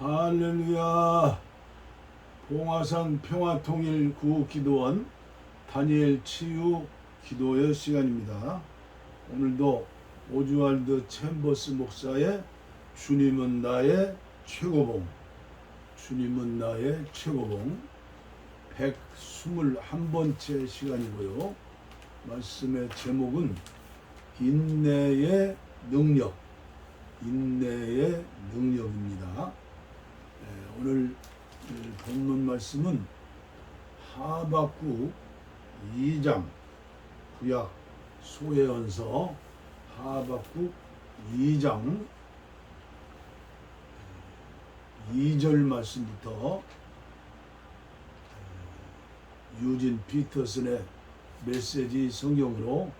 할렐루야. 봉화산 평화통일 구기도원 다니엘 치유 기도의 시간입니다. 오늘도 오주알드 챔버스 목사의 주님은 나의 최고봉 주님은 나의 최고봉 121번째 시간이고요. 말씀의 제목은 인내의 능력 인내의 능력입니다. 예, 오늘 이 본문 말씀은 하박국 2장 구약 소예언서 하박국 2장 2절 말씀부터 예, 유진 피터슨의 메시지 성경으로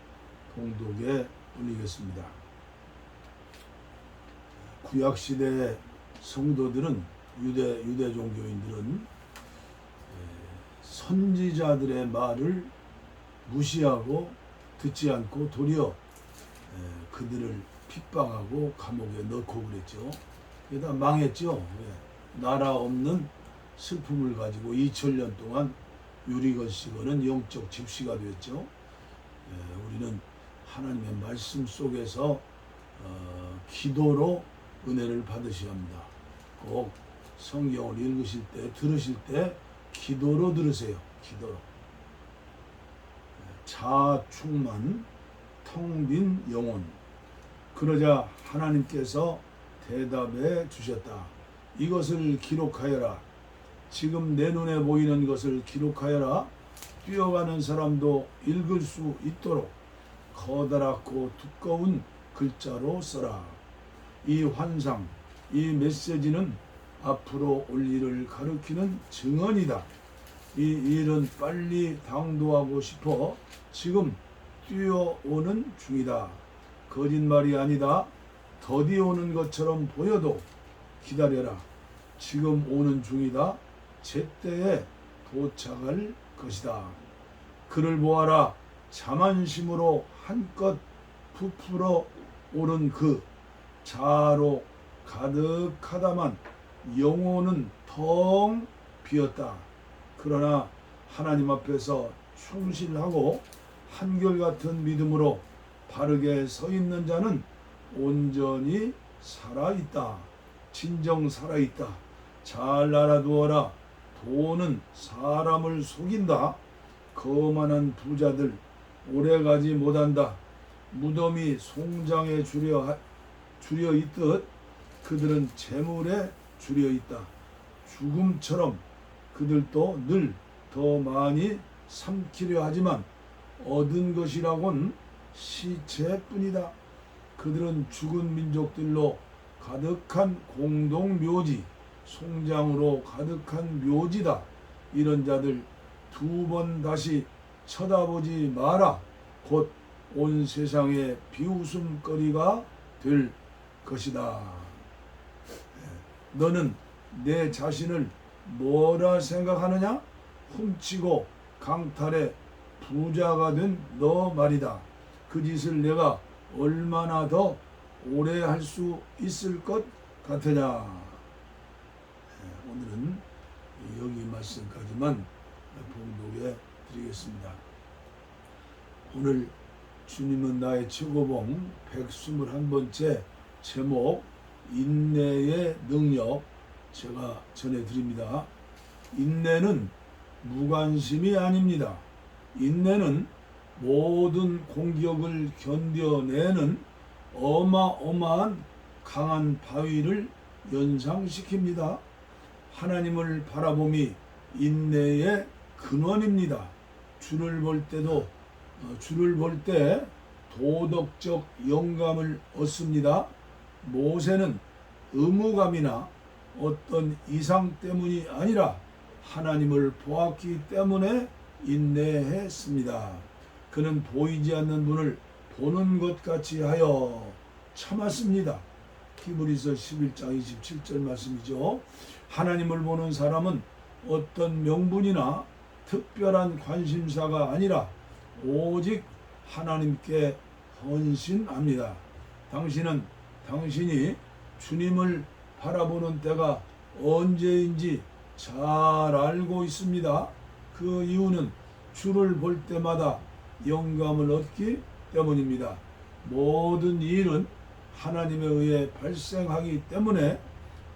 봉독에 올리겠습니다. 구약 시대 성도들은 유대 유대 종교인들은 에, 선지자들의 말을 무시하고 듣지 않고 도리어 에, 그들을 핍박하고 감옥에 넣고 그랬죠. 게다 망했죠. 왜? 나라 없는 슬픔을 가지고 2000년 동안 유리건시거는 영적 집시가. 에, 우리는 하나님의 말씀 속에서 어, 기도로 은혜를 받으셔야 합니다. 꼭 성경을 읽으실 때, 들으실 때 기도로 들으세요. 기도로. 자충만 텅 빈 영혼. 그러자 하나님께서 대답해 주셨다. 이것을 기록하여라. 지금 내 눈에 보이는 것을 기록하여라. 뛰어가는 사람도 읽을 수 있도록 커다랗고 두꺼운 글자로 써라. 이 환상, 이 메시지는 앞으로 올 일을 가리키는 증언이다. 이 일은 빨리 당도하고 싶어 지금 뛰어오는 중이다. 거짓말이 아니다. 더디 오는 것처럼 보여도 기다려라. 지금 오는 중이다. 제때에 도착할 것이다. 그를 보아라. 자만심으로 한껏 부풀어 오른 그 자로 가득하다만 영혼은 텅 비었다. 그러나 하나님 앞에서 충실하고 한결같은 믿음으로 바르게 서 있는 자는 온전히 살아있다. 진정 살아있다. 잘 알아두어라. 돈은 사람을 속인다. 거만한 부자들 오래가지 못한다. 무덤이 송장에 하- 주려 있듯 그들은 재물에 주려 있다. 죽음처럼 그들도 늘 더 많이 삼키려 하지만 얻은 것이라곤 시체뿐이다. 그들은 죽은 민족들로 가득한 공동 묘지, 송장으로 가득한 묘지다. 이런 자들 두 번 다시 쳐다보지 마라. 곧 온 세상의 비웃음거리가 될 것이다. 예. 너는 내 자신을 뭐라 생각하느냐? 훔치고 강탈해 부자가 된 너 말이다. 그 짓을 내가 얼마나 더 오래 할 수 있을 것 같으냐? 예, 오늘은 여기 말씀까지만 봉독해 드리겠습니다. 오늘 주님은 나의 최고봉 121번째 제목 인내의 능력 제가 전해드립니다. 인내는 무관심이 아닙니다. 인내는 모든 공격을 견뎌내는 어마어마한 강한 바위를 연상시킵니다. 하나님을 바라봄이 인내의 근원입니다. 주를 볼 때도 어, 주를 볼 때 도덕적 영감을 얻습니다. 모세는 의무감이나 어떤 이상 때문이 아니라 하나님을 보았기 때문에 인내했습니다. 그는 보이지 않는 분을 보는 것 같이 하여 참았습니다. 히브리서 11장 27절 말씀이죠. 하나님을 보는 사람은 어떤 명분이나 특별한 관심사가 아니라 오직 하나님께 헌신합니다. 당신은 당신이 주님을 바라보는 때가 언제인지 잘 알고 있습니다. 그 이유는 주를 볼 때마다 영감을 얻기 때문입니다. 모든 일은 하나님에 의해 발생하기 때문에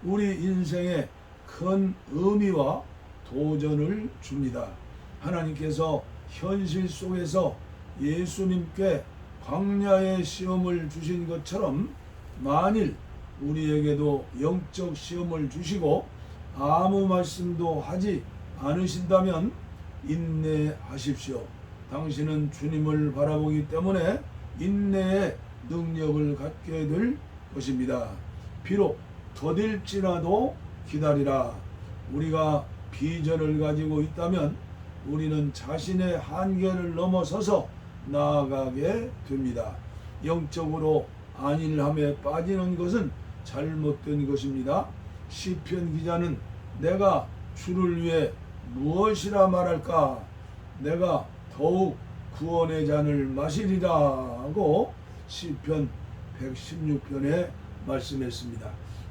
우리 인생에 큰 의미와 도전을 줍니다. 하나님께서 현실 속에서 예수님께 광야의 시험을 주신 것처럼 만일 우리에게도 영적 시험을 주시고 아무 말씀도 하지 않으신다면 인내하십시오. 당신은 주님을 바라보기 때문에 인내의 능력을 갖게 될 것입니다. 비록 더딜지라도 기다리라. 우리가 비전을 가지고 있다면 우리는 자신의 한계를 넘어서서 나아가게 됩니다. 영적으로 안일함에 빠지는 것은 잘못된 것입니다. 시편 기자는 내가 주를 위해 무엇이라 말할까? 내가 더욱 구원의 잔을 마시리라고 시편 116편에 말씀했습니다.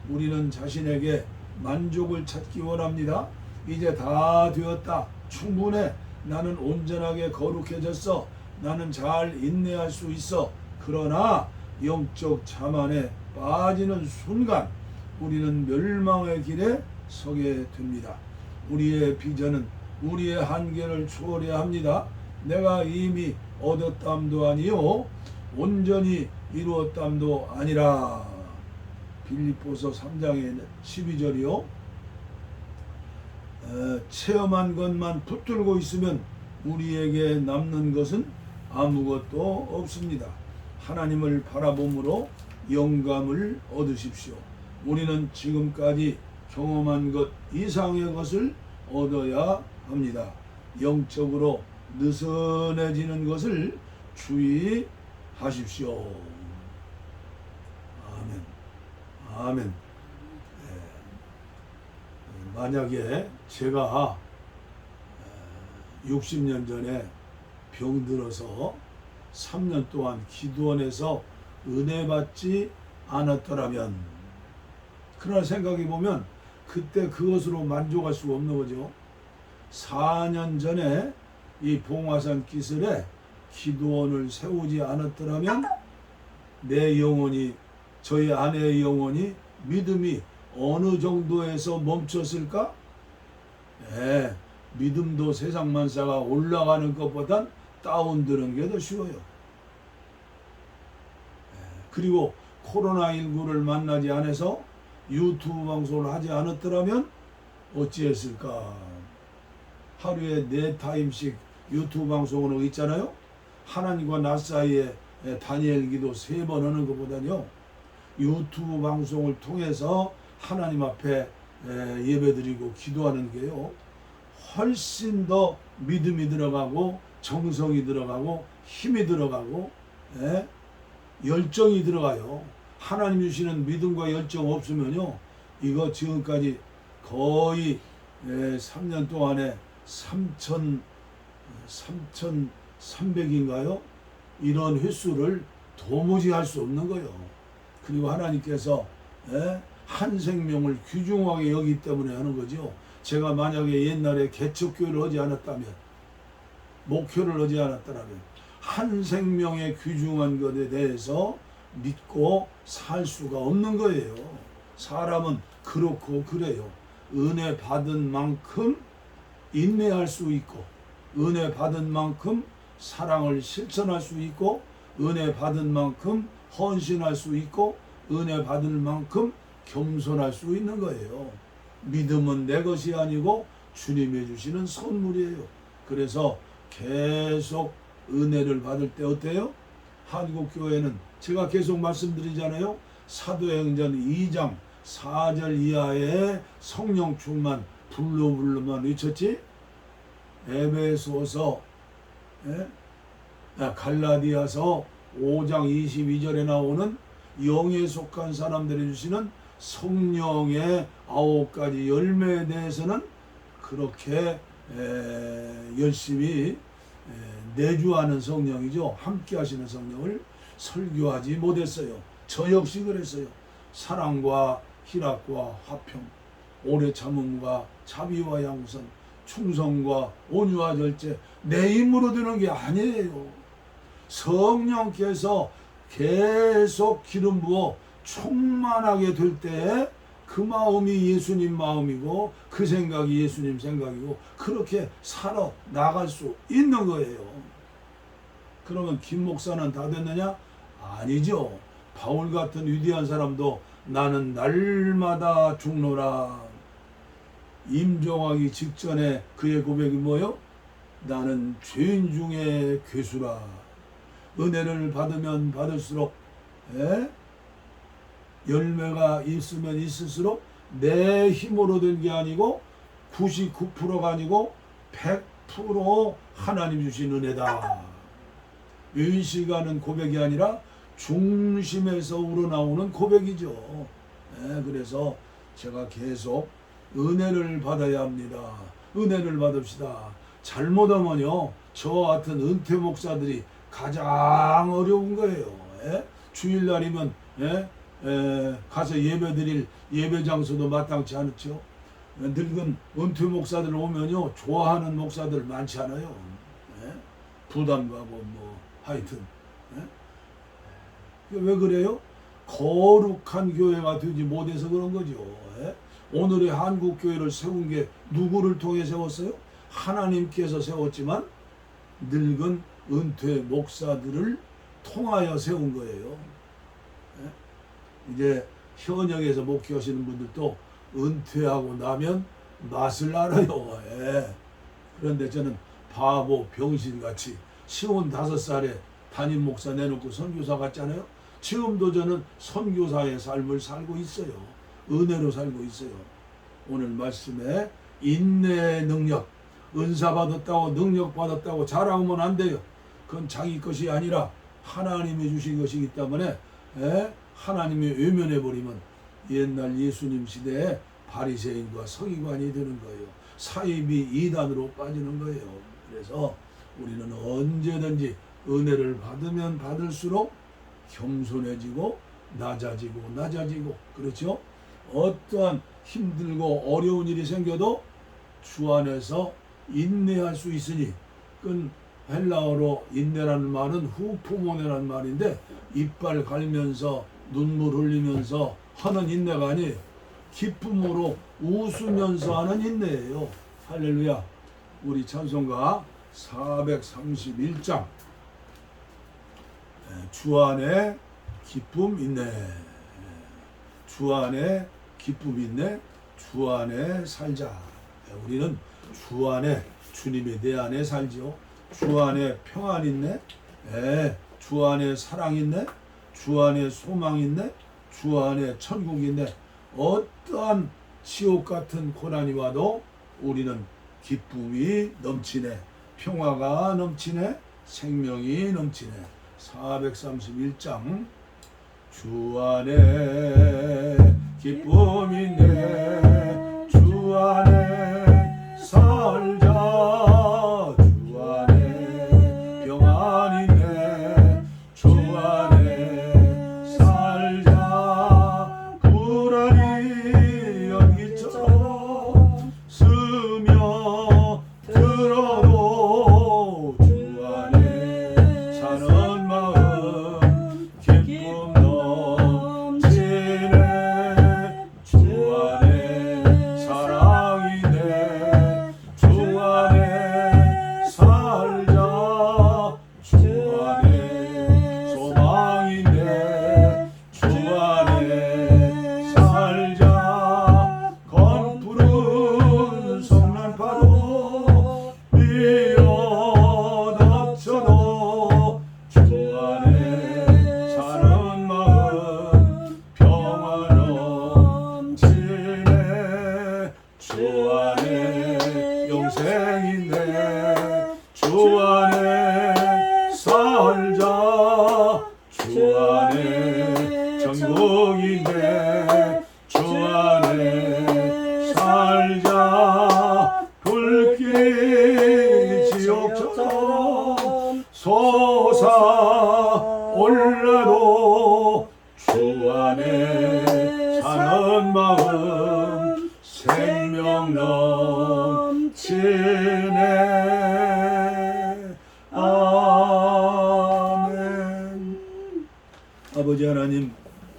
우리는 자신에게 만족을 찾기 원합니다. 이제 다 되었다. 충분해. 나는 온전하게 거룩해졌어. 나는 잘 인내할 수 있어. 그러나 영적 자만에 빠지는 순간 우리는 멸망의 길에 서게 됩니다. 우리의 비전은 우리의 한계를 초월해야 합니다. 내가 이미 얻었담도 아니요 온전히 이루었담도 아니라 빌립보서 3장의 12절이요 에, 체험한 것만 붙들고 있으면 우리에게 남는 것은 아무것도 없습니다. 하나님을 바라봄으로 영감을 얻으십시오. 우리는 지금까지 경험한 것 이상의 것을 얻어야 합니다. 영적으로 느슨해지는 것을 주의하십시오. 아멘. 아멘. 예. 만약에 제가 60년 전에 병들어서 3년 동안 기도원에서 은혜 받지 않았더라면 그러나 생각해 보면 그때 그것으로 만족할 수가 없는 거죠. 4년 전에 이 봉화산 기슬에 기도원을 세우지 않았더라면 내 영혼이 저희 아내의 영혼이 믿음이 어느 정도에서 멈췄을까? 예, 믿음도 세상 만사가 올라가는 것보단 다운드는 게 더 쉬워요. 예, 그리고 코로나19를 만나지 않아서 유튜브 방송을 하지 않았더라면 어찌했을까? 하루에 네 타임씩 유튜브 방송을 하고 있잖아요. 하나님과 나 사이에 다니엘 기도 세 번 하는 것보다요. 유튜브 방송을 통해서 하나님 앞에 예배드리고 기도하는 게요. 훨씬 더 믿음이 들어가고 정성이 들어가고 힘이 들어가고 예? 열정이 들어가요. 하나님 주시는 믿음과 열정 없으면요. 이거 지금까지 거의 예, 3년 동안에 3천 3,300인가요? 이런 횟수를 도무지 할 수 없는 거예요. 그리고 하나님께서 예? 한 생명을 귀중하게 여기 때문에 하는 거죠. 제가 만약에 옛날에 개척교회를 하지 않았다면 목표를 하지 않았더라면 한 생명의 귀중한 것에 대해서 믿고 살 수가 없는 거예요. 사람은 그렇고 그래요. 은혜 받은 만큼 인내할 수 있고 은혜 받은 만큼 사랑을 실천할 수 있고 은혜 받은 만큼 헌신할 수 있고 은혜 받을 만큼 겸손할 수 있는 거예요. 믿음은 내 것이 아니고 주님이 주시는 선물이에요. 그래서 계속 은혜를 받을 때 어때요? 한국 교회는 제가 계속 말씀드리잖아요. 사도행전 2장 4절 이하의 성령 충만 불로 불로만 외쳤지? 에베소서 예? 아, 갈라디아서 5장 22절에 나오는 영에 속한 사람들이 주시는 성령의 아홉 가지 열매에 대해서는 그렇게 에, 열심히 에, 내주하는 성령이죠. 함께 하시는 성령을 설교하지 못했어요. 저 역시 그랬어요. 사랑과 희락과 화평 오래 참음과 자비와 양선, 충성과 온유와 절제 내 힘으로 되는 게 아니에요. 성령께서 계속 기름 부어 충만하게 될 때 그 마음이 예수님 마음이고 그 생각이 예수님 생각이고 그렇게 살아 나갈 수 있는 거예요. 그러면 김 목사는 다 됐느냐? 아니죠. 바울 같은 위대한 사람도 나는 날마다 죽노라. 임종하기 직전에 그의 고백이 뭐요? 나는 죄인 중에 괴수라. 은혜를 받으면 받을수록 에? 열매가 있으면 있을수록 내 힘으로 된 게 아니고 99%가 아니고 100% 하나님 주신 은혜다. 의식하는 고백이 아니라 중심에서 우러나오는 고백이죠. 예, 그래서 제가 계속 은혜를 받아야 합니다. 은혜를 받읍시다. 잘못하면요, 저 같은 은퇴 목사들이 가장 어려운 거예요. 예? 주일날이면 예? 에, 가서 예배드릴 예배 장소도 마땅치 않죠. 늙은 은퇴 목사들 오면요 좋아하는 목사들 많지 않아요. 예? 부담 가고 뭐 하여튼 예? 왜 그래요? 거룩한 교회가 되지 못해서 그런 거죠. 예? 오늘의 한국 교회를 세운 게 누구를 통해 세웠어요? 하나님께서 세웠지만 늙은 은퇴 목사들을 통하여 세운 거예요. 예? 이제 현역에서 목회하시는 분들도 은퇴하고 나면 맛을 알아요. 예. 그런데 저는 바보 병신같이 시온 다섯 살에 담임 목사 내놓고 선교사 같잖아요. 지금도 저는 선교사의 삶을 살고 있어요. 은혜로 살고 있어요. 오늘 말씀에 인내의 능력, 은사 받았다고 능력 받았다고 자랑하면 안 돼요. 그건 자기 것이 아니라 하나님이 주신 것이기 때문에 에? 하나님이 외면해 버리면 옛날 예수님 시대에 바리새인과 서기관이 되는 거예요. 사입이 이단으로 빠지는 거예요. 그래서 우리는 언제든지 은혜를 받으면 받을수록 겸손해지고 낮아지고 낮아지고 그렇죠? 어떠한 힘들고 어려운 일이 생겨도 주 안에서 인내할 수 있으니 그건 헬라어로 인내라는 말은 후포모네라는 말인데 이빨 갈면서 눈물 흘리면서 하는 인내가 아니에요. 기쁨으로 웃으면서 하는 인내예요. 할렐루야. 우리 찬송가 431장 주 안에 기쁨 있네. 주 안에 기쁨 있네. 주 안에 살자. 우리는 주 안에 주님이 내 안에 살지요. 주 안에 평안 있네. 예, 주 안에 사랑 있네. 주 안에 소망 있네. 주 안에 천국 있네. 어떠한 지옥 같은 고난이 와도 우리는 기쁨이 넘치네. 평화가 넘치네. 생명이 넘치네. 431장 주 안에 기쁨 있네. 불길이 지옥처럼 솟아 올라도 주 안에 사는 마음 생명 넘치네. 아멘. 아버지 하나님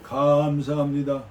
감사합니다.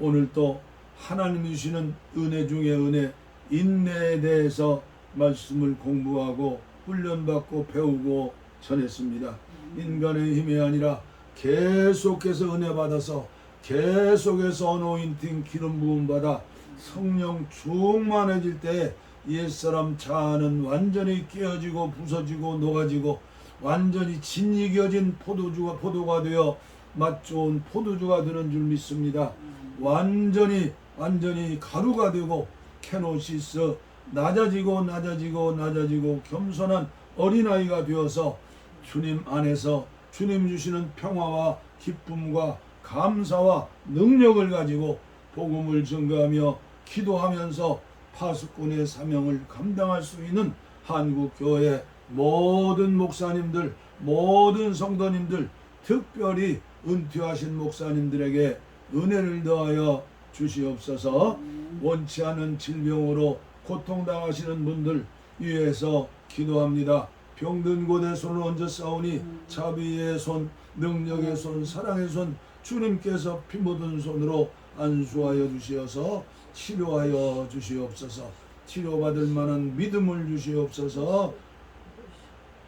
오늘 또 하나님이 주시는 은혜 중에 은혜 인내에 대해서 말씀을 공부하고 훈련받고 배우고 전했습니다 인간의 힘이 아니라 계속해서 은혜 받아서 계속해서 어노인팅 기름 부음 받아 성령 충만해질 때 옛사람 자아는 완전히 깨어지고 부서지고 녹아지고 완전히 진이겨진 포도주가 포도가 되어 맛 좋은 포도주가 되는 줄 믿습니다. 완전히 완전히 가루가 되고 케노시스 낮아지고 낮아지고 낮아지고 겸손한 어린아이가 되어서 주님 안에서 주님 주시는 평화와 기쁨과 감사와 능력을 가지고 복음을 증거하며 기도하면서 파수꾼의 사명을 감당할 수 있는 한국 교회 모든 목사님들, 모든 성도님들, 특별히 은퇴하신 목사님들에게 은혜를 더하여 주시옵소서. 원치 않은 질병으로 고통당하시는 분들 위해서 기도합니다. 병든 곳에 손을 얹어 싸우니 자비의 손, 능력의 손, 사랑의 손 주님께서 피 묻은 손으로 안수하여 주시어서 치료하여 주시옵소서. 치료받을 만한 믿음을 주시옵소서.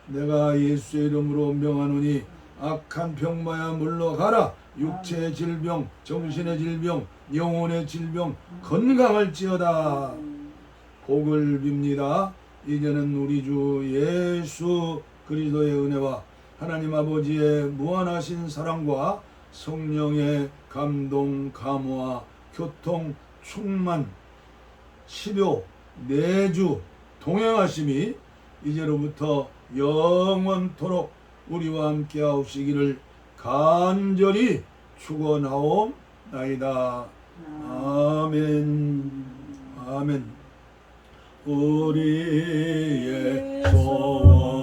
내가 예수의 이름으로 명하노니 악한 병마야 물러가라. 육체의 질병, 정신의 질병, 영혼의 질병 건강할지어다. 복을 빕니다. 이제는 우리 주 예수 그리스도의 은혜와 하나님 아버지의 무한하신 사랑과 성령의 감동, 감화, 교통, 충만, 치료, 내주, 동행하심이 이제로부터 영원토록 우리와 함께 하옵시기를 간절히 축원하옵나이다. 아멘. 아멘. 우리의 소원